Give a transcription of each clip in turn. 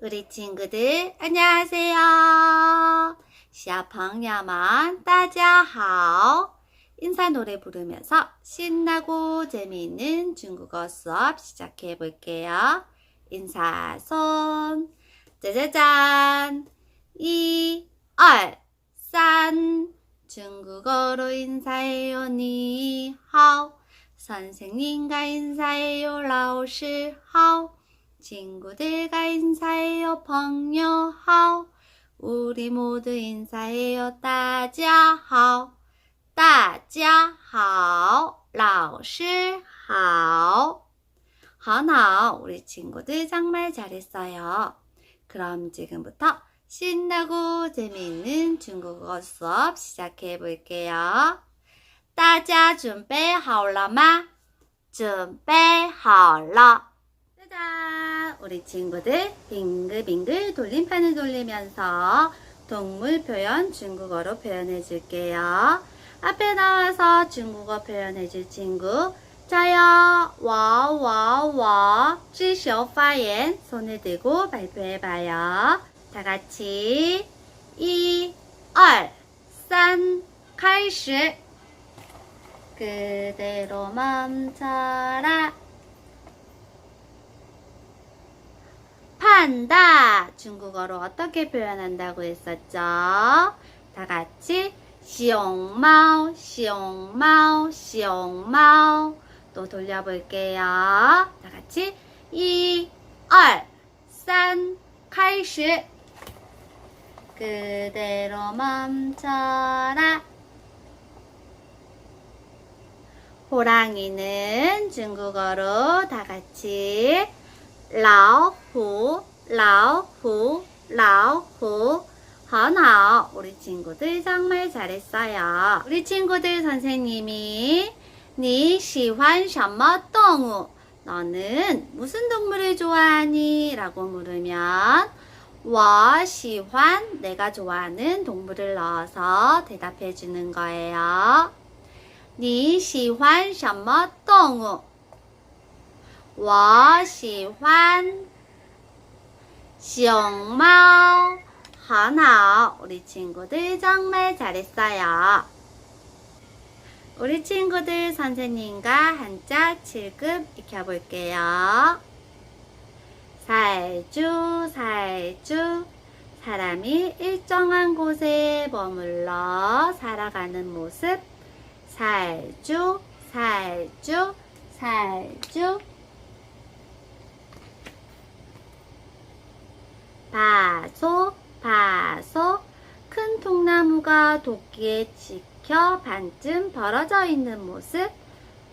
우리 친구들 안녕하세요. 시아펑야만 따자하오. 인사 노래 부르면서 신나고 재미있는 중국어 수업 시작해 볼게요. 인사 손 짜자잔 1, 2, 3 중국어로 인사해요 니하 선생님과 인사해요 라오시하오 친구들과 인사해요 펑요하오. 우리 모두 인사해요 따자하오. 따자하오 라오시하오. 好好 우리 친구들 정말 잘했어요. 그럼 지금부터 신나고 재미있는 중국어 수업 시작해 볼게요. 따자 준비 하올라마? 준비 하올라. 짜자! 우리 친구들 빙글빙글 돌림판을 돌리면서 동물 표현 중국어로 표현해 줄게요. 앞에 나와서 중국어 표현해 줄 친구 자요 와와와 지쇼 파옌 손을 대고 발표해 봐요. 다 같이 1, 2, 3, 开始 그대로 멈춰라 판다 중국어로 어떻게 표현한다고 했었죠? 다 같이 熊猫, 熊猫, 熊猫. 또 돌려볼게요. 다 같이 1, 2, 3, 开始. 그대로 멈춰라. 호랑이는 중국어로 다 같이 老 虎,老虎,老虎. 很好. 우리 친구들 정말 잘했어요. 우리 친구들 선생님이 你喜欢什么动物? 너는 무슨 동물을 좋아하니? 라고 물으면 我喜欢 내가 좋아하는 동물을 넣어서 대답해 주는 거예요. 你喜欢什么动物？我喜欢 시옹마오. 하나 우리 친구들 정말 잘했어요. 우리 친구들 선생님과 한자 7급 익혀볼게요. 살주 살주. 사람이 일정한 곳에 머물러 살아가는 모습. 살주 살주 살주. 바소, 바소. 큰 통나무가 도끼에 찍혀 반쯤 벌어져 있는 모습.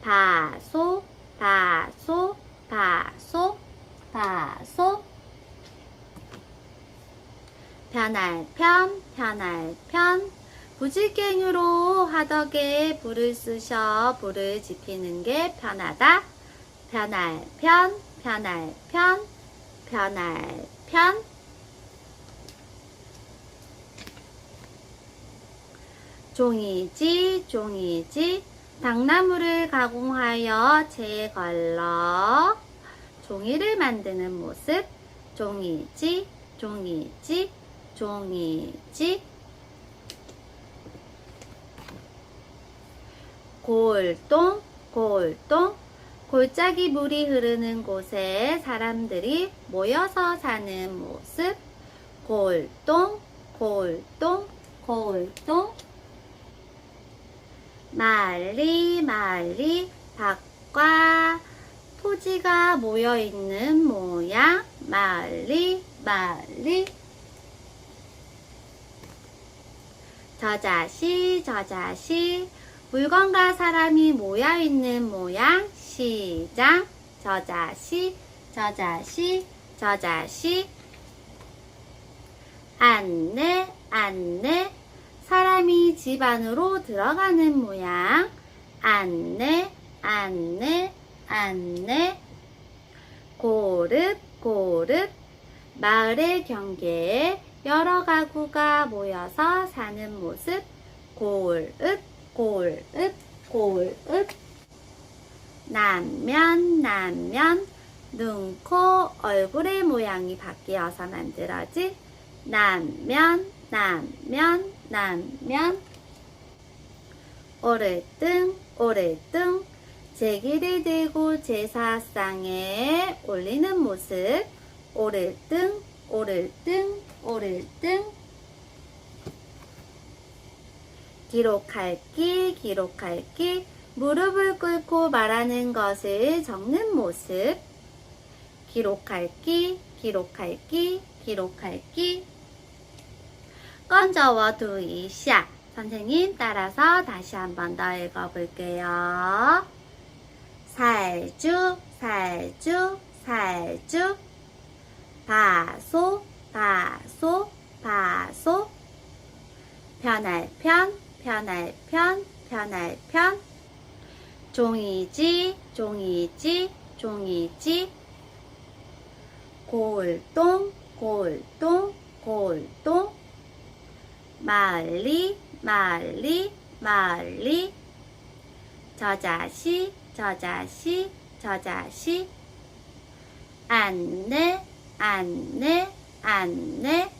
바소, 바소, 바소, 바소. 편할 편, 편할 편. 부지깽으로 화덕에 불을 쓰셔 불을 지피는 게 편하다. 편할 편, 편할 편, 편할 편. 종이지, 종이지. 당나무를 가공하여 재에 걸러 종이를 만드는 모습. 종이지, 종이지, 종이지. 골동, 골동. 골짜기 물이 흐르는 곳에 사람들이 모여서 사는 모습. 골동, 골동, 골동. 말리, 말리. 밭과 토지가 모여 있는 모양. 말리, 말리. 저자시, 저자시. 물건과 사람이 모여 있는 모양 시장 저자시 저자시 저자시 안내 안내 사람이 집 안으로 들어가는 모양. 안내 안내 안내. 고릅 고릅 마을의 경계에 여러 가구가 모여서 사는 모습. 골읍 골읍, 골읍. 남면, 남면. 눈, 코, 얼굴의 모양이 바뀌어서 만들어진 남면, 남면, 남면. 오를등, 오를등. 제기를 들고 제사상에 올리는 모습. 오를등, 오를등, 오를등. 기록할기, 기록할기. 무릎을 꿇고 말하는 것을 적는 모습. 기록할기, 기록할기, 기록할기. 건져워 두이샤. 선생님 따라서 다시 한 번 더 읽어볼게요. 살주, 살주, 살주. 바소, 바소, 바소. 편할 편, 편할 편, 편할 편. 종이지, 종이지, 종이지. 골동, 골동, 골동. 말리, 말리, 말리. 저자시, 저자시, 저자시. 안내, 안내, 안내.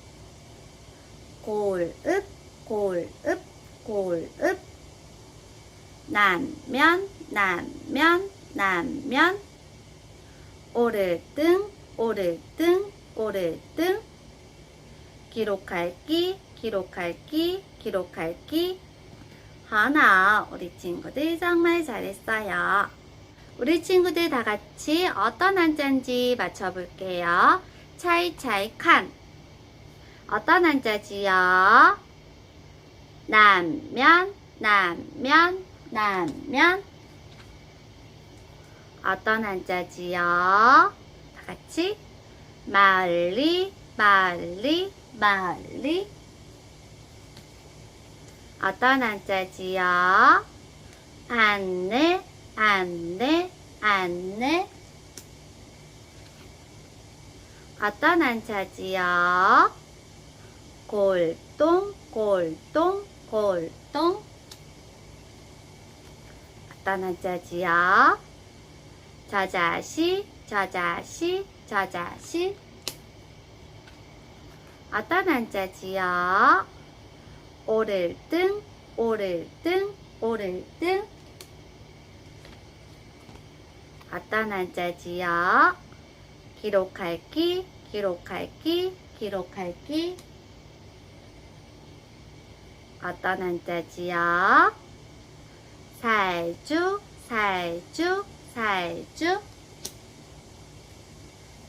골읍, 골읍, 골읍. 남면, 남면, 남면. 오르등, 오르등, 오르등. 기록할 기, 기록할기, 기록할기. 하나, 우리 친구들 정말 잘했어요. 우리 친구들 다 같이 어떤 한자인지 맞춰볼게요. 차이차이 칸. 어떤 한자지요? 남면, 남면, 남면. 어떤 한자지요? 다 같이 말리, 말리, 말리. 어떤 한자지요? 안내, 안내, 안내. 어떤 한자지요? 골동, 골동, 골동. 어떤 한자지요? 저자시, 저자시, 저자시. 어떤 한자지요? 오를 등, 오를 등, 오를 등. 어떤 한자지요? 기록할기, 기록할기, 기록할기. 어떤 한자지요? 살주, 살주, 살주.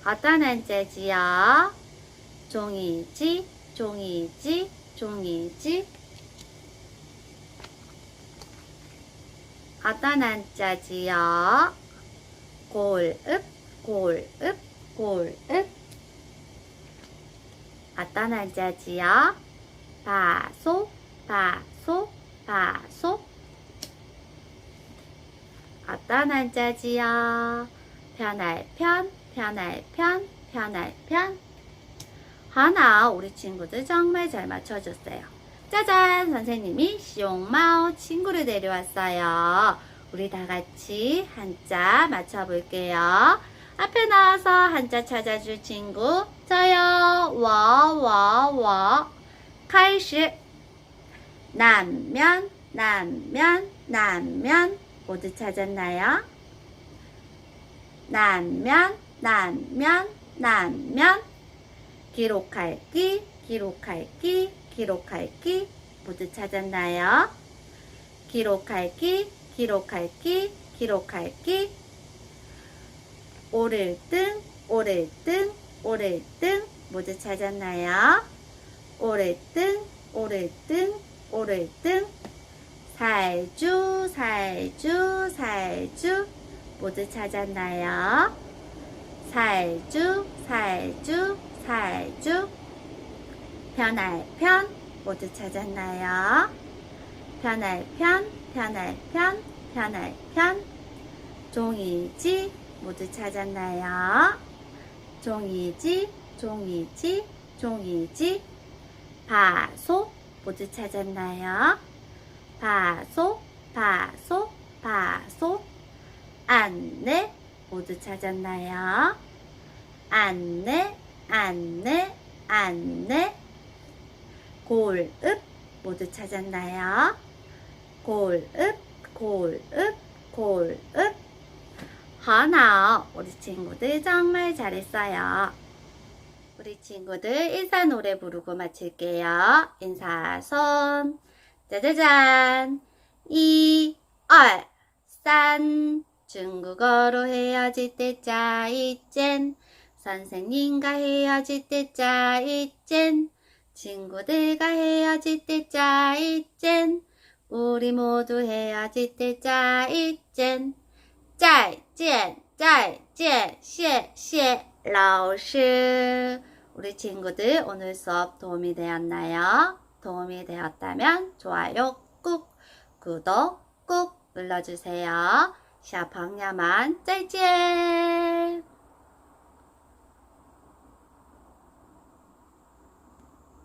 어떤 한자지요? 종이지, 종이지, 종이지. 어떤 한자지요? 골읍, 골읍, 골읍. 어떤 한자지요? 바소, 바소, 바소. 어떤 한자지요? 편할 편, 편할 편, 편할 편. 하나, 우리 친구들 정말 잘 맞춰줬어요. 짜잔! 선생님이 시용마오 친구를 데려왔어요. 우리 다 같이 한자 맞춰볼게요. 앞에 나와서 한자 찾아줄 친구. 저요. 와. 开始. 남면, 남면, 남면. 모두 찾았나요? 남면, 남면, 남면. 기록할기, 기록할기, 기록할기. 모두 찾았나요? 기록할기, 기록할기, 기록할기. 오를 등, 오를 등, 오를 등. 모두 찾았나요? 오를 등, 오를 등, 오를 등. 살주, 살주, 살주. 모두 찾았나요? 살주, 살주, 살주. 편할 편. 모두 찾았나요? 편할 편, 편할 편, 편할 편. 종이지. 모두 찾았나요? 종이지, 종이지, 종이지. 바소. 모두 찾았나요? 바소, 바소, 바소. 안내, 모두 찾았나요? 안내, 안내, 안내. 골읍 모두 찾았나요? 골읍, 골읍, 골읍. 하나, 우리 친구들 정말 잘했어요. 우리 친구들 인사 노래 부르고 마칠게요. 인사 손. 짜자잔. 一,二, 3. 중국어로 헤어질 때 짜이젠. 선생님과 헤어질 때 짜이젠. 친구들과 헤어질 때 짜이젠. 우리 모두 헤어질 때 짜이젠. 再见,再见,谢谢老师. 우리 친구들 오늘 수업 도움이 되었나요? 도움이 되었다면 좋아요 꾹, 구독 꾹 눌러주세요. 小朋友们再见。